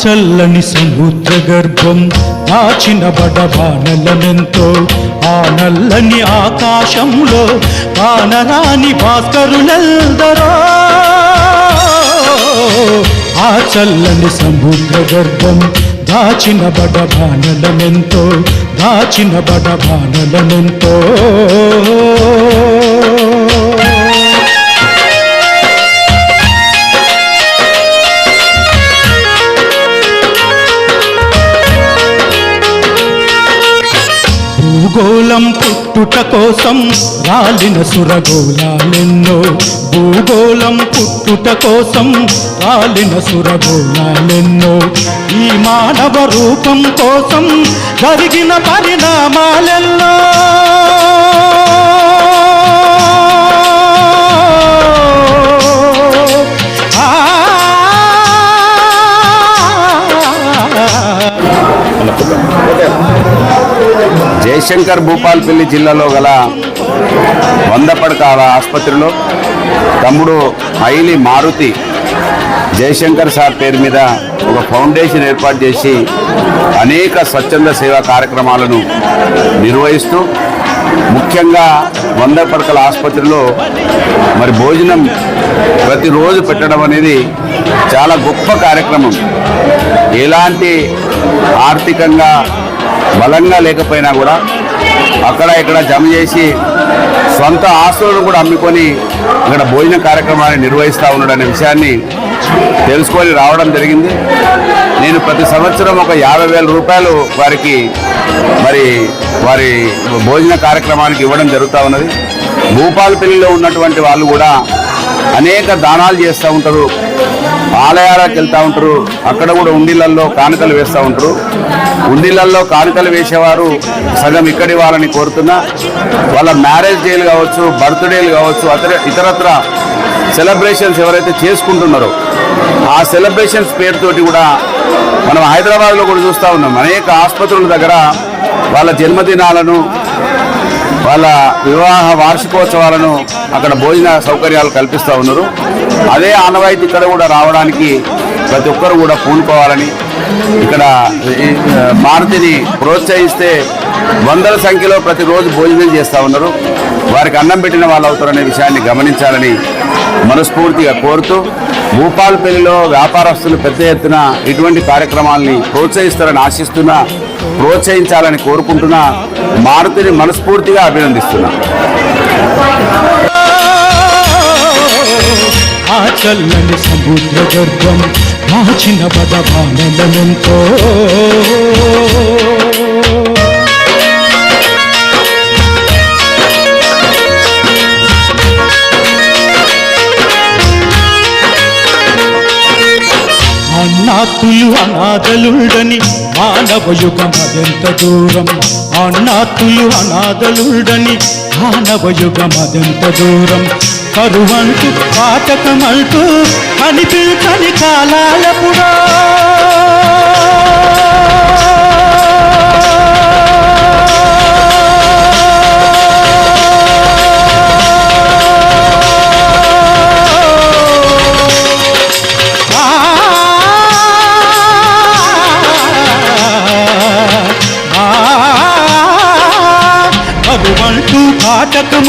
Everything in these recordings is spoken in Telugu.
చల్లని సముద్ర గర్భం దాచిన బడబానలమెంతో ఆ నల్లని ఆకాశంలో కానరాని భాస్కరులెల్దరో ఆ చల్లని సముద్ర గర్భం దాచిన బడబానలమెంతో దాచిన బడబానలమెంతో. భూగోళం పుట్టుట కోసం రాలిన సురగోళాలెన్నో. భూగోళం పుట్టుట కోసం రాలిన సురగోళాలెన్నో. ఈ మానవ రూపం కోసం జరిగిన పరిణామాలెన్నో. జయశంకర్ భూపాల్పల్లి జిల్లాలో గల వంద ఆసుపత్రిలో తమ్ముడు మైలి మారుతి జయశంకర్ సార్ పేరు మీద ఒక ఫౌండేషన్ ఏర్పాటు చేసి అనేక స్వచ్ఛంద సేవా కార్యక్రమాలను నిర్వహిస్తూ ముఖ్యంగా వంద పడకల ఆసుపత్రిలో మరి భోజనం ప్రతిరోజు పెట్టడం అనేది చాలా గొప్ప కార్యక్రమం. ఎలాంటి ఆర్థికంగా బలంగా లేకపోయినా కూడా అక్కడ ఇక్కడ జమ చేసి సొంత ఆస్తులను కూడా అమ్ముకొని ఇక్కడ భోజన కార్యక్రమాన్ని నిర్వహిస్తూ ఉన్నాడు అనే విషయాన్ని తెలుసుకొని రావడం జరిగింది. నేను ప్రతి సంవత్సరం ఒక యాభై వేల రూపాయలు వారికి మరి వారి భోజన కార్యక్రమానికి ఇవ్వడం జరుగుతూ ఉన్నది. భూపాలపల్లిలో ఉన్నటువంటి వాళ్ళు కూడా అనేక దానాలు చేస్తూ ఉంటారు. ఆలయాలకు వెళ్తూ ఉంటారు. అక్కడ కూడా ఉండిళ్ళల్లో కానుకలు వేస్తూ ఉంటారు. ఉండిళ్ళల్లో కానుకలు వేసేవారు సగం ఇక్కడి వాళ్ళని కోరుతున్నా. వాళ్ళ మ్యారేజ్ డేలు కావచ్చు బర్త్డేలు కావచ్చు అతర ఇతరత్ర సెలబ్రేషన్స్ ఎవరైతే చేసుకుంటున్నారో ఆ సెలబ్రేషన్స్ పేరుతోటి కూడా మనం హైదరాబాద్లో కూడా చూస్తూ ఉన్నాం. అనేక ఆసుపత్రుల దగ్గర వాళ్ళ జన్మదినాలను వాళ్ళ వివాహ వార్షికోత్సవాలను అక్కడ భోజన సౌకర్యాలు కల్పిస్తూ ఉన్నారు. అదే ఆనవాయితీ ఇక్కడ కూడా రావడానికి ప్రతి ఒక్కరు కూడా పూనుకోవాలని ఇక్కడ మారుతిని ప్రోత్సహిస్తే వందల సంఖ్యలో ప్రతిరోజు భోజనం చేస్తూ ఉన్నారు. వారికి అన్నం పెట్టిన వాళ్ళు అవుతారనే విషయాన్ని గమనించాలని మనస్ఫూర్తిగా కోరుతూ భూపాలపల్లిలో వ్యాపారస్తులు పెద్ద ఎత్తున ఇటువంటి కార్యక్రమాల్ని ప్రోత్సహిస్తారని ఆశిస్తున్నా ప్రోత్సహించాలని కోరుకుంటున్నా మారుతిని మనస్ఫూర్తిగా అభినందిస్తున్నా. ఆ చల్లని సముద్ర గర్భం దాచిన బడబానలమెంతో అన్నాతులు అనాథలుడని మానవ యుగం అదెంత దూరం? అన్నాతులు అనాథలుడని మానవ యుగం అదెంత దూరం? కరువంటూ పాటకమంటూ కనిపించని కాలాలపుడా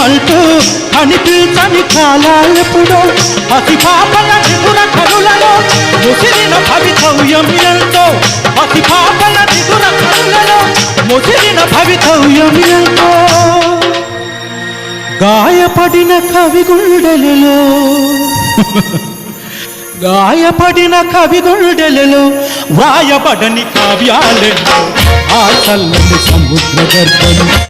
కాటకమంటూ కనిపించని కాలాలెప్పుడో అతి పాపల దిగుర కనులలో ముసిరిన భవితవ్యం ఎంతో. అతి పాపల దిగుర కనులలో ముసిరిన భవితవ్యం ఎంతో. గాయపడిన కవి గుండెలలో గాయపడిన కవి గుండెలలో వాయపడని కావ్యాలెన్నో. ఆ చల్లని సముద్ర గర్భం